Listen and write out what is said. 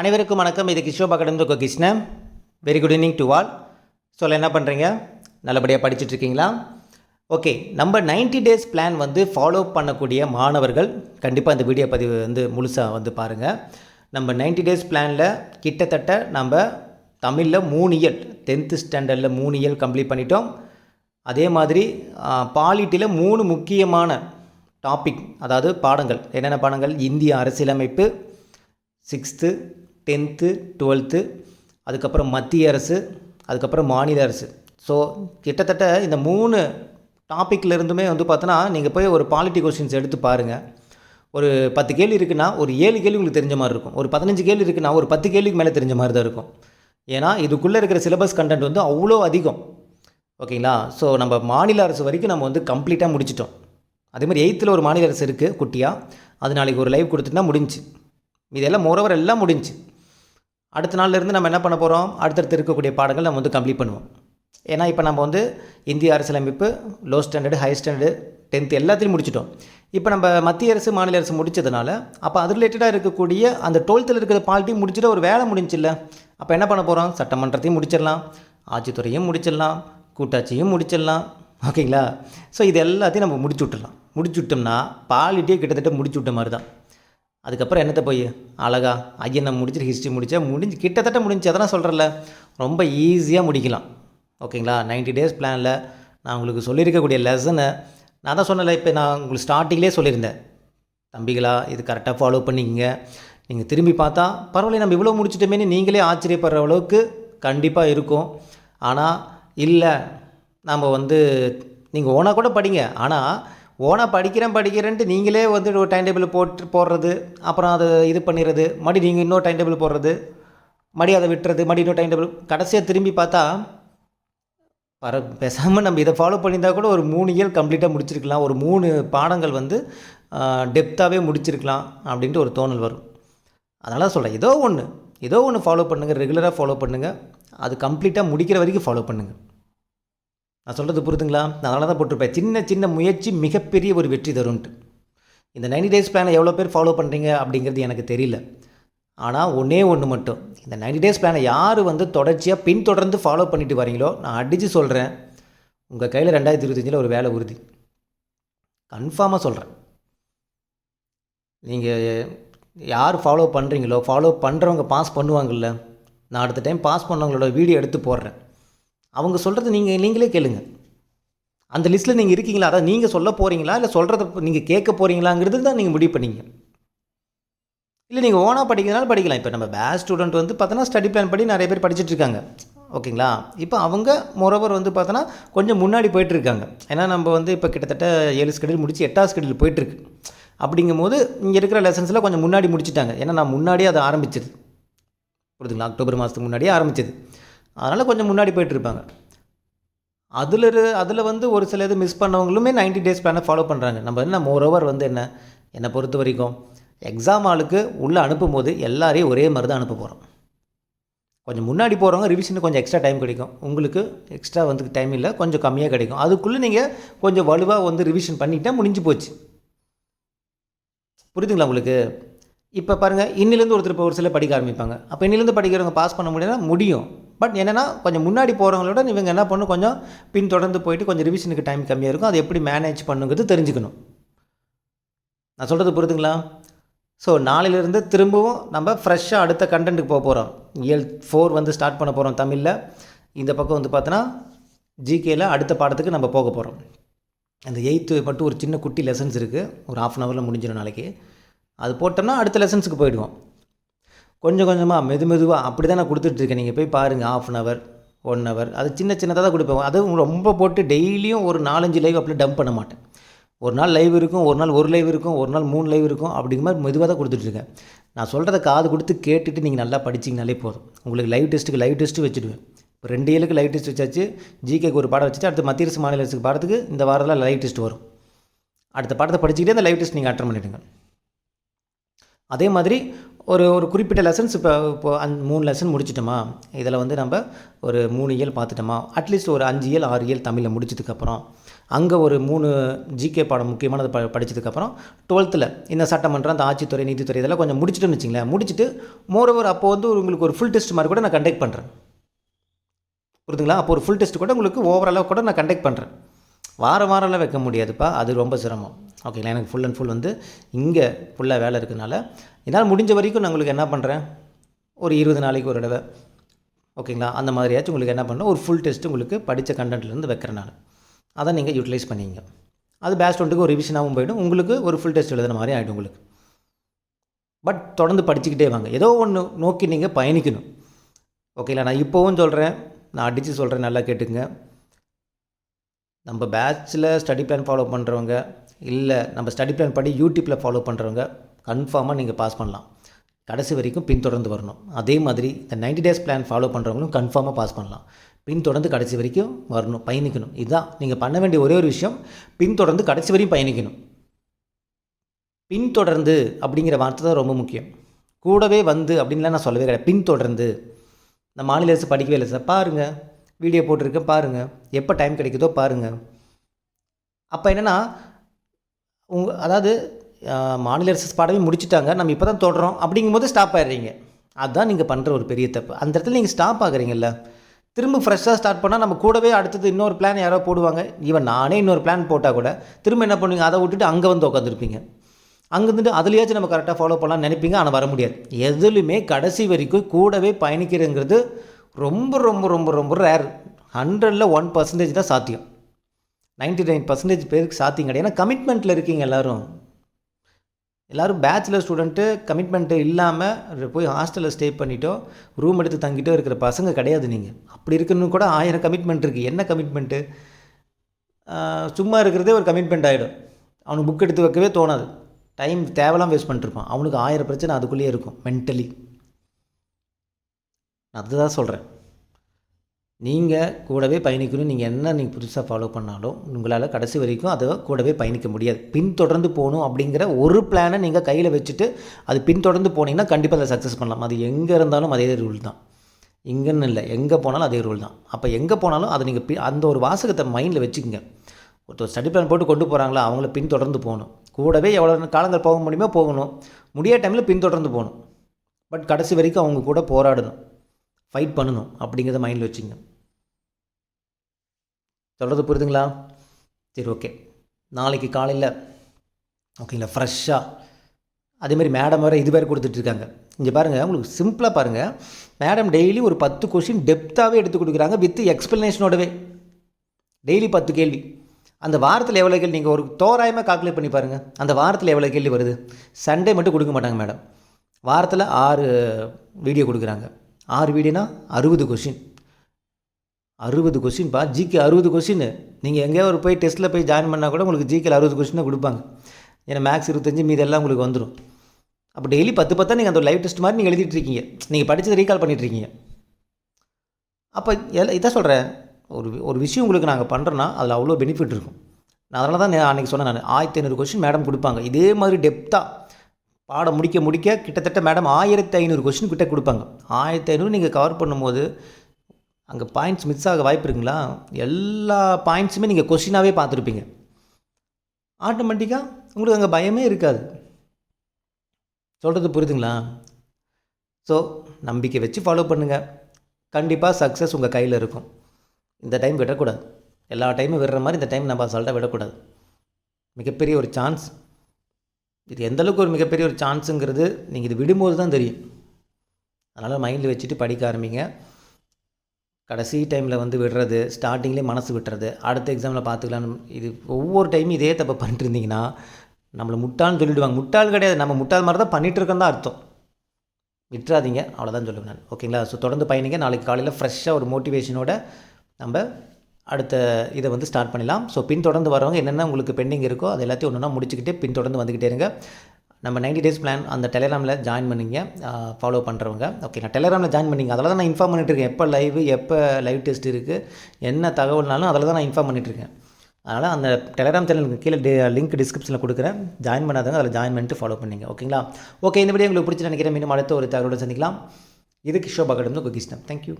அனைவருக்கும் வணக்கம். இது கிஷோபா கடந்து Krishnan. Very good evening to all சொல்ல என்ன பண்ணுறீங்க நல்லபடியாக படிச்சுட்ருக்கீங்களா ஓகே நம்ம 90 டேஸ் பிளான் வந்து ஃபாலோ பண்ணக்கூடிய மாணவர்கள் கண்டிப்பாக இந்த வீடியோ பதிவு வந்து முழுசாக வந்து பாருங்கள் நம்ம 90 டேஸ் பிளானில் கிட்டத்தட்ட நம்ம தமிழில் மூணு இயல் டென்த்து ஸ்டாண்டர்டில் மூணு இயல் கம்ப்ளீட் பண்ணிட்டோம். அதே மாதிரி பாலிட்டியில் மூணு முக்கியமான டாபிக் அதாவது பாடங்கள். என்னென்ன பாடங்கள்? இந்திய அரசியலமைப்பு சிக்ஸ்த்து டென்த்து டுவெல்த்து அதுக்கப்புறம் மத்திய அரசு அதுக்கப்புறம் மாநில அரசு. ஸோ கிட்டத்தட்ட இந்த மூணு டாப்பிக்கில் இருந்துமே வந்து பார்த்தோன்னா நீங்கள் போய் ஒரு பாலிட்டி கொஸ்டின்ஸ் எடுத்து பாருங்கள் ஒரு பத்து கேள்வி இருக்குன்னா ஒரு ஏழு கேள்வி உங்களுக்கு தெரிஞ்ச மாதிரி இருக்கும். ஒரு பதினஞ்சு கேள்வி இருக்குன்னா ஒரு பத்து கேள்விக்கு மேலே தெரிஞ்ச மாதிரி தான் இருக்கும். ஏன்னா இதுக்குள்ளே இருக்கிற சிலபஸ் கண்டென்ட் வந்து அவ்வளோ அதிகம். ஓகேங்களா? ஸோ நம்ம மாநில அரசு வரைக்கும் நம்ம வந்து கம்ப்ளீட்டாக முடிச்சிட்டோம். அதே மாதிரி எயித்தில் ஒரு மாநில அரசு இருக்குது குட்டியாக அது நாளைக்கு ஒரு லைவ் கொடுத்துட்டா முடிஞ்சு இதெல்லாம் மோரோவர் எல்லாம் முடிஞ்சு அடுத்த நாள்லேருந்து நம்ம என்ன பண்ண போகிறோம் அடுத்தடுத்து இருக்கக்கூடிய பாடங்கள் நம்ம வந்து கம்ப்ளீட் பண்ணுவோம். ஏன்னா இப்போ நம்ம வந்து இந்திய அரசியலமைப்பு low standard high standard tenth எல்லாத்தையும் முடிச்சிட்டோம். இப்போ நம்ம மத்திய அரசு மாநில அரசு முடிச்சதுனால அப்போ அது ரிலேட்டடாக இருக்கக்கூடிய அந்த டுவெல்த்தில் இருக்கிற பால்ட்டையும் முடிச்சுட்டு ஒரு வேலை முடிஞ்சில்ல அப்போ என்ன பண்ண போகிறோம் சட்டமன்றத்தையும் முடிச்சிடலாம். ஆட்சித்துறையும் முடிச்சிடலாம். கூட்டாட்சியும் முடிச்சிடலாம். ஓகேங்களா? ஸோ இது எல்லாத்தையும் நம்ம முடிச்சு விட்டுடலாம் முடிச்சு விட்டோம்னா பாலிட்டியே கிட்டத்தட்ட முடிச்சு விட்ட மாதிரி தான். அதுக்கப்புறம் என்னத்தை போய்? அழகா ஐயனை முடிச்சுட்டு ஹிஸ்ட்ரி முடித்தா முடிஞ்சு கிட்டத்தட்ட முடிஞ்சு அதெல்லாம் சொல்கிறேன்ல ரொம்ப ஈஸியாக முடிக்கலாம். ஓகேங்களா? 90 டேஸ் பிளானில் நான் உங்களுக்கு சொல்லியிருக்கக்கூடிய லெசனை நான் தான் சொன்னல இப்போ நான் உங்களுக்கு ஸ்டார்டிங்லேயே சொல்லியிருந்தேன். தம்பிகளா இது கரெக்டாக ஃபாலோ பண்ணிக்கங்க. நீங்கள் திரும்பி பார்த்தா பரவாயில்ல நம்ம இவ்வளோ முடிச்சிட்டோமேனு நீங்களே ஆச்சரியப்படுற அளவுக்கு கண்டிப்பாக இருக்கும். ஆனால் இல்லை நம்ம வந்து நீங்கள் ஓனாக கூட படிங்க. ஆனால் ஓனாக படிக்கிறேன் படிக்கிறேன்ட்டு நீங்களே வந்து ஒரு டைம் டேபிள் போட்டு போடுறது அப்புறம் அதை இது பண்ணிடுறது மறுபடி நீங்கள் இன்னொரு டைம் டேபிள் போடுறது மடி அதை விட்டுறது மடி இன்னொரு டைம் டேபிள் கடைசியாக திரும்பி பார்த்தா பர பேசாமல் நம்ம இதை ஃபாலோ பண்ணியிருந்தா கூட ஒரு மூணு இயல் கம்ப்ளீட்டாக முடிச்சிருக்கலாம். ஒரு மூணு பாடங்கள் வந்து டெப்த்தாகவே முடிச்சிருக்கலாம் அப்படின்ட்டு ஒரு தோணல் வரும். அதனால் சொல்கிறேன் ஏதோ ஒன்று ஏதோ ஒன்று ஃபாலோ பண்ணுங்கள் ரெகுலராக ஃபாலோ பண்ணுங்கள் அது கம்ப்ளீட்டாக முடிக்கிற வரைக்கும் ஃபாலோ பண்ணுங்கள் நான் சொல்கிறது புரிதுங்களா? நான் அதனால தான் போட்டிருப்பேன். சின்ன சின்ன முயற்சி மிகப்பெரிய ஒரு வெற்றி தரும்ன்ட்டு. இந்த 90 டேஸ் பிளானை எவ்வளோ பேர் ஃபாலோ பண்ணுறீங்க அப்படிங்கிறது எனக்கு தெரியல. ஆனால் ஒன்றே ஒன்று மட்டும். இந்த 90 டேஸ் பிளானை யார் வந்து தொடர்ச்சியாக பின்தொடர்ந்து ஃபாலோ பண்ணிட்டு வரீங்களோ நான் அடித்து சொல்கிறேன் உங்கள் கையில் ரெண்டாயிரத்தி இருபத்தஞ்சில் ஒரு வேலை உறுதி. கன்ஃபார்மாக சொல்கிறேன் நீங்கள் யார் ஃபாலோ பண்ணுறீங்களோ ஃபாலோ பண்ணுறவங்க பாஸ் பண்ணுவாங்கள்ல நான் அடுத்த டைம் பாஸ் பண்ணவங்களோட வீடியோ எடுத்து போடுறேன். அவங்க சொல்கிறது நீங்கள் நீங்களே கேளுங்க. அந்த லிஸ்ட்டில் நீங்கள் இருக்கீங்களா? அதான் நீங்கள் சொல்ல போகிறீங்களா இல்லை சொல்கிறத நீங்கள் கேட்க போகிறீங்களாங்கிறது தான் நீங்கள் முடிவு பண்ணீங்க. இல்லை நீங்கள் ஓனாக படிக்கிறதுனால படிக்கலாம். இப்போ நம்ம பேஸ் ஸ்டூடெண்ட் வந்து பார்த்தோன்னா ஸ்டடி பிளான் படி நிறைய பேர் படிச்சுட்டு இருக்காங்க. ஓகேங்களா? இப்போ அவங்க மொரவர் வந்து பார்த்தோன்னா கொஞ்சம் முன்னாடி போயிட்டுருக்காங்க ஏன்னா நம்ம வந்து இப்போ கிட்டத்தட்ட ஏழு ஸ்கெடியூல் முடிச்சு எட்டாவது ஸ்கெடியூல் போயிட்டுருக்கு. அப்படிங்கும்போது இங்கே இருக்கிற லெசன்ஸில் கொஞ்சம் முன்னாடி முடிச்சிட்டாங்க. ஏன்னா நான் முன்னாடியே அதை ஆரம்பிச்சது. புரிதுங்களா அக்டோபர் மாதத்துக்கு முன்னாடியே ஆரம்பிச்சது. அதனால் கொஞ்சம் முன்னாடி போயிட்டுருப்பாங்க. அதில் அதில் வந்து ஒரு சில இது மிஸ் பண்ணவங்களுமே 90 டேஸ் பிளானை ஃபாலோ பண்ணுறாங்க நம்ம என்ன மோரோவர் வந்து என்ன என்னை பொறுத்த வரைக்கும் எக்ஸாம் ஆளுக்கு உள்ளே அனுப்பும்போது எல்லாரையும் ஒரே மாதிரி தான் அனுப்ப போகிறோம் கொஞ்சம் முன்னாடி போகிறவங்க ரிவிஷனுக்கு கொஞ்சம் எக்ஸ்ட்ரா டைம் கிடைக்கும். உங்களுக்கு எக்ஸ்ட்ரா வந்து டைம் இல்லை கொஞ்சம் கம்மியாக கிடைக்கும். அதுக்குள்ளே நீங்கள் கொஞ்சம் வலுவாக வந்து ரிவிஷன் பண்ணிட்டா முடிஞ்சு போச்சு. புரியுதுங்களா உங்களுக்கு? இப்போ பாருங்கள் இன்னிலேருந்து ஒருத்தர் இப்போ ஒரு சில படிக்க ஆரம்பிப்பாங்க. அப்போ இன்னிலேருந்து படிக்கிறவங்க பாஸ் பண்ண முடியாதுன்னா முடியும். பட் என்னென்னா கொஞ்சம் முன்னாடி போகிறவங்களோட இவங்க என்ன பண்ணணும் கொஞ்சம் பின் தொடர்ந்து போயிட்டு கொஞ்சம் ரிவிஷனுக்கு டைம் கம்மியாக இருக்கும். அதை எப்படி மேனேஜ் பண்ணுங்கிறது தெரிஞ்சுக்கணும். நான் சொல்கிறது புரியுதுங்களா? ஸோ நாளையிலேருந்து திரும்பவும் நம்ம ஃப்ரெஷ்ஷாக அடுத்த கண்டென்ட்டுக்கு போக போகிறோம் இயல் ஃபோர் வந்து ஸ்டார்ட் பண்ண போகிறோம் தமிழில். இந்த பக்கம் வந்து பார்த்தோன்னா ஜிகேயில் அடுத்த பாடத்துக்கு நம்ம போக போகிறோம் அந்த எயித்து மட்டும் ஒரு சின்ன குட்டி லெசன்ஸ் இருக்குது ஒரு ஆஃப் அன் ஹவரில் முடிஞ்சிடும் நாளைக்கு. அது போட்டோம்னா அடுத்த லெசன்ஸுக்கு போயிடுவோம். கொஞ்சம் கொஞ்சமாக மெது மெதுவாக அப்படி தான் நான் கொடுத்துட்ருக்கேன். நீங்கள் போய் பாருங்கள் half an hour one hour அது சின்ன சின்னதாக தான் கொடுப்பேன். அதுவும் ரொம்ப போட்டு டெய்லியும் ஒரு நாலஞ்சு லைவ் அப்படியே டம்ப் பண்ண மாட்டேன். ஒரு நாள் லைவ் இருக்கும் ஒரு நாள் ஒரு லைவ் இருக்கும் ஒரு நாள் மூணு லைவ் இருக்கும் அப்படிங்கிற மாதிரி மெதுவாக தான் கொடுத்துட்ருக்கேன். நான் சொல்கிறத காது கொடுத்து கேட்டுட்டு நீங்கள் நல்லா படிச்சிங்கனாலே போதும். உங்களுக்கு லைவ் டெஸ்ட்டுக்கு லைவ் டெஸ்ட்டு வச்சுடுவேன். இப்போ ரெண்டு ஏழுக்கு லைவ் டெஸ்ட் வச்சாச்சு ஜிகேக்கு ஒரு பாடம் வச்சுட்டு அடுத்து மத்திய அரசு மாநில அரசுக்கு பாடத்துக்கு இந்த வாரத்தில் லைவ் டெஸ்ட் வரும். அடுத்த பாடத்தை படிச்சுக்கிட்டே அந்த லைவ் டெஸ்ட் நீங்கள் அட்டன் பண்ணிவிடுங்க அதே மாதிரி ஒரு ஒரு குறிப்பிட்ட லெசன்ஸ் இப்போ இப்போ அந் மூணு லெசன் முடிச்சிட்டோமா? இதில் வந்து நம்ம ஒரு மூணு இயல் பார்த்துட்டோமா அட்லீஸ்ட் ஒரு அஞ்சு இயல் ஆறு இயல் தமிழில் முடிச்சதுக்கப்புறம் அங்கே ஒரு மூணு ஜிகே பாடம் முக்கியமானது ப படித்ததுக்கப்புறம் டுவெல்த்தில் இந்த சட்டமன்றம் அந்த ஆட்சித்துறை நீதித்துறை இதெல்லாம் கொஞ்சம் முடிச்சுட்டுன்னு வச்சிங்களேன். முடிச்சுட்டு மோரோவர் அப்போ வந்து உங்களுக்கு ஒரு ஃபுல் டெஸ்ட் மாதிரி கூட நான் கண்டக்ட் பண்ணுறேன் புரிதுங்களா அப்போ ஒரு ஃபுல் டெஸ்ட் கூட உங்களுக்கு ஓவராலாக கூட நான் கண்டக்ட் பண்ணுறேன் வாரம் வாரம்லாம் வைக்க முடியாதுப்பா. அது ரொம்ப சிரமம். ஓகேங்களா எனக்கு ஃபுல் அண்ட் ஃபுல் வந்து இங்கே ஃபுல்லாக வேலை இருக்கனால என்னால் முடிஞ்ச வரைக்கும் நான் உங்களுக்கு என்ன பண்ணுறேன் ஒரு இருபது நாளைக்கு ஒரு தடவை. ஓகேங்களா அந்த மாதிரியாச்சும் உங்களுக்கு என்ன பண்ண ஒரு ஃபுல் டெஸ்ட் உங்களுக்கு படித்த கண்டென்ட்லேருந்து வைக்கிறேன் நான் அதை நீங்கள் யூட்டிலைஸ் பண்ணிங்க. அது பேஸ்ட் ஒன்றுக்கு ஒரு ரிவிஷனாகவும் போயிடும். உங்களுக்கு ஒரு ஃபுல் டெஸ்ட் எழுதுன மாதிரி ஆகிடும் உங்களுக்கு. பட் தொடர்ந்து படிச்சுக்கிட்டே வாங்க. ஏதோ ஒன்று நோக்கி நீங்கள் பயணிக்கணும். ஓகேங்களா நான் இப்போவும் சொல்கிறேன் நான் அடித்து சொல்கிறேன் நல்லா கேட்டுங்க நம்ம பேட்சில் ஸ்டடி பிளான் ஃபாலோ பண்ணுறவங்க இல்லை நம்ம ஸ்டடி பிளான் படி யூடியூப்பில் ஃபாலோ பண்ணுறவங்க கன்ஃபார்மாக நீங்கள் பாஸ் பண்ணலாம். கடைசி வரைக்கும் பின்தொடர்ந்து வரணும். அதே மாதிரி இந்த 90 டேஸ் பிளான் ஃபாலோ பண்ணுறவங்களும் கன்ஃபார்மாக பாஸ் பண்ணலாம். பின்தொடர்ந்து கடைசி வரைக்கும் வரணும் பயணிக்கணும். இதுதான். நீங்கள் பண்ண வேண்டிய ஒரே ஒரு விஷயம் பின்தொடர்ந்து கடைசி வரையும் பயணிக்கணும். பின்தொடர்ந்து அப்படிங்கிற வார்த்தை தான் ரொம்ப முக்கியம். கூடவே வந்து அப்படின்லாம் நான் சொல்லவே கிடையாது. பின்தொடர்ந்து. இந்த மாநில அரசு படிக்கவே இல்லை சார். பாருங்கள் வீடியோ போட்டிருக்கேன் பாருங்கள் எப்போ டைம் கிடைக்குதோ பாருங்கள் அப்போ என்னென்னா உங்க அதாவது மாநில அரசு பாடமே முடிச்சுட்டாங்க நம்ம இப்போ தான் தொடரோம் அப்படிங்கும்போது ஸ்டாப் ஆயிடுறீங்க. அதுதான் நீங்கள் பண்ணுற ஒரு பெரிய தப்பு. அந்த இடத்துல நீங்கள் ஸ்டாப் ஆகுறீங்கல்ல. திரும்ப ஃப்ரெஷ்ஷாக ஸ்டார்ட் பண்ணால் நம்ம கூடவே அடுத்தது இன்னொரு பிளான் யாரோ போடுவாங்க. ஈவன் நானே இன்னொரு பிளான் போட்டால் கூட திரும்ப என்ன பண்ணுவீங்க? அதை விட்டுட்டு அங்கே வந்து உட்காந்துருப்பீங்க அங்கே இருந்துட்டு அதுலேயாச்சும் நம்ம கரெக்டாக ஃபாலோ பண்ணலாம்னு நினைப்பீங்க ஆனால் வர முடியாது. எதுலையுமே கடைசி வரைக்கும் கூடவே பயணிக்கிறேங்கிறது ரொம்ப ரொம்ப ரொம்ப ரொம்ப ரேர் ஹண்ட்ரடில் ஒன் பர்சன்டேஜ் தான் சாத்தியம். 99% நைன் பர்சன்டேஜ் பேருக்கு சாத்தியம் கிடையாது. ஏன்னா கமிட்மெண்ட்டில் இருக்கீங்க எல்லோரும். எல்லாரும் பேச்சுலர் ஸ்டூடெண்ட்டு கமிட்மெண்ட்டு இல்லாமல் போய் ஹாஸ்டலில் ஸ்டே பண்ணிட்டோ ரூம் எடுத்து தங்கிட்டோ இருக்கிற பசங்க கிடையாது நீங்கள் அப்படி இருக்குன்னு கூட ஆயிரம் கமிட்மெண்ட் இருக்குது என்ன கமிட்மெண்ட்டு சும்மா இருக்கிறதே ஒரு கமிட்மெண்ட் ஆகிடும் அவனுக்கு புக் எடுத்து வைக்கவே தோணாது. டைம் தேவைலாம் வேஸ்ட் பண்ணிட்டுருப்பான். அவனுக்கு ஆயிரம் பிரச்சனை அதுக்குள்ளேயே இருக்கும் மென்டலி நான் அதுதான் சொல்கிறேன் நீங்கள் கூடவே பயணிக்கணும். நீங்கள் என்ன நீங்கள் புதுசாக ஃபாலோ பண்ணாலும் உங்களால் கடைசி வரைக்கும் அதை கூடவே பயணிக்க முடியாது. பின்தொடர்ந்து போகணும் அப்படிங்கிற ஒரு பிளானை நீங்கள் கையில் வச்சுட்டு அது பின்தொடர்ந்து போனீங்கன்னா கண்டிப்பாக அதை சக்ஸஸ் பண்ணலாம். அது எங்கே இருந்தாலும் அதே ரூல் தான். இங்கேன்னு இல்லை எங்கே போனாலும் அதே ரூல் தான். அப்போ எங்கே போனாலும் அதை நீங்கள் பி அந்த ஒரு வாசகத்தை மைண்டில் வச்சுக்கோங்க. ஒருத்தர் ஸ்டடி பிளான் போட்டு கொண்டு போகிறாங்களா அவங்கள பின்தொடர்ந்து போகணும். கூடவே எவ்வளோ காலங்கள் போக முடியுமோ போகணும். முடியாத டைமில் பின்தொடர்ந்து போகணும். பட் கடைசி வரைக்கும் அவங்க கூட போராடணும். ஃபைட் பண்ணணும் அப்படிங்கிறத மைண்டில் வச்சுங்க. சொல்கிறது புரியுதுங்களா சரி ஓகே நாளைக்கு காலையில் ஓகேங்களா ஃப்ரெஷ்ஷாக அதேமாதிரி மேடம் வேறு இது வேறு கொடுத்துட்ருக்காங்க இங்கே பாருங்கள் உங்களுக்கு சிம்பிளாக பாருங்கள் மேடம் டெய்லி ஒரு பத்து கொஷின் டெப்த்தாகவே எடுத்து கொடுக்குறாங்க வித் எக்ஸ்ப்ளனேஷனோடவே டெய்லி பத்து கேள்வி. அந்த வாரத்தில் எவ்வளோ கேள்வி? நீங்கள் ஒரு தோராயமாக கால்குலேட் பண்ணி பாருங்கள் அந்த வாரத்தில் எவ்வளோ கேள்வி வருது? சண்டே மட்டும் கொடுக்க மாட்டாங்க மேடம் வாரத்தில் ஆறு வீடியோ கொடுக்குறாங்க. ஆறு வீடுனா அறுபது கொஷின் அறுபது கொஷின்ப்பா ஜிகே அறுபது கொஷின் நீங்கள் எங்கேயோ ஒரு போய் டெஸ்ட்டில் போய் ஜாயின் பண்ணால் கூட உங்களுக்கு ஜிகேல அறுபது கொஷினாக கொடுப்பாங்க. ஏன்னா மேக்ஸ் இருபத்தஞ்சு மீதி எல்லாம் உங்களுக்கு வந்துடும் அப்போ டெய்லி பத்து பத்தா நீங்கள் அந்த லைவ் டெஸ்ட் மாதிரி நீங்கள் எழுதிட்டு இருக்கீங்க. நீங்கள் படித்ததை ரீகால் பண்ணிட்டு இருக்கீங்க. அப்போ எல்லாம் இதான் சொல்கிறேன் ஒரு ஒரு விஷயம் உங்களுக்கு நாங்கள் பண்ணுறோன்னா அதில் அவ்வளோ பெனிஃபிட் இருக்கும். நான் அதனால தான் நான் அன்றைக்கி சொன்னேன் நான். ஆயிரத்தி ஐநூறு கொஷின் மேடம் கொடுப்பாங்க. இதே மாதிரி டெப்த்தாக பாடம் முடிக்க முடிக்க கிட்டத்தட்ட மேடம் ஆயிரத்தி ஐநூறு கொஷின் கிட்டே கொடுப்பாங்க. ஆயிரத்தி ஐநூறு நீங்கள் கவர் பண்ணும்போது அங்கே பாயிண்ட்ஸ் மிஸ் ஆக வாய்ப்பு இருக்குங்களா? எல்லா பாயிண்ட்ஸுமே நீங்கள் கொஷினாகவே பார்த்துருப்பீங்க. ஆட்டோமேட்டிக்காக உங்களுக்கு அங்கே பயமே இருக்காது. சொல்கிறது புரியுதுங்களா? ஸோ நம்பிக்கை வச்சு ஃபாலோ பண்ணுங்கள் கண்டிப்பாக சக்ஸஸ் உங்கள் கையில் இருக்கும். இந்த டைம் விடக்கூடாது. எல்லா டைமும் விடுற மாதிரி இந்த டைம் நம்ம அசால்ட்டாக விடக்கூடாது. மிகப்பெரிய ஒரு சான்ஸ் இது எந்த அளவுக்கு ஒரு மிகப்பெரிய ஒரு சான்ஸுங்கிறது நீங்கள் இது விடும்போது தான் தெரியும். அதனால் மைண்டில் வச்சுட்டு படிக்க ஆரம்பிங்க. கடைசி டைமில் வந்து விடுறது ஸ்டார்டிங்லேயே மனசு விட்டுறது அடுத்த எக்ஸாமில் பார்த்துக்கலான்னு இது ஒவ்வொரு டைமும் இதே தப்பை பண்ணிட்டு இருந்தீங்கன்னா நம்மளை முட்டாள்னு சொல்லிவிடுவாங்க முட்டாள் கிடையாது. நம்ம முட்டாள் மாதிரி தான் பண்ணிகிட்டு இருக்கோம் தான் அர்த்தம். விட்டுறாதீங்க. அவ்வளோதான் சொல்லுவேன் நான். ஓகேங்களா ஸோ தொடர்ந்து பயணிங்க. நாளைக்கு காலையில் ஃப்ரெஷ்ஷாக ஒரு மோட்டிவேஷனோட நம்ம அடுத்த இதை வந்து ஸ்டார்ட் பண்ணலாம் ஸோ பின்தொடர்ந்து வரவங்க என்னென்ன உங்களுக்கு பெண்டிங் இருக்கோ அது எல்லாத்தையும் ஒன்று ஒன்றா முடிச்சுக்கிட்டு பின்தொடர்ந்து வந்துக்கிட்டே இருங்க. நம்ம 90 டேஸ் பிளான் அந்த டெலிகிராமில் ஜாயின் பண்ணிங்க. ஃபாலோ பண்ணுறவங்க ஓகே நான் டெலிகிராமில் ஜாயின் பண்ணிங்க. அதில் தான் நான் இன்ஃபார்ம் பண்ணிட்டு இருக்கேன். எப்போ லைவ் எப்போ லைவ் டெஸ்ட் இருக்குது என்ன தகவல்னாலும் அதில் தான் நான் இன்ஃபார்ம் பண்ணிட்டு இருக்கேன். அதனால் அந்த டெலகிராம் சேனலுக்கு கீழே லிங்க் டிஸ்கிரிப்ஷனில் கொடுக்குறேன். ஜாயின் பண்ணாதவங்க அதில் ஜாயின் பண்ணிட்டு ஃபாலோ பண்ணிங்க. ஓகேங்களா ஓகே இந்த வீடியோ உங்களுக்கு பிடிச்சி நினைக்கிறேன். மீண்டும் அடுத்த ஒரு தகவலோடு சந்திக்கலாம். இது கிஷோப் அகாடமி குக்கிஸ்டம் தேங்க்யூ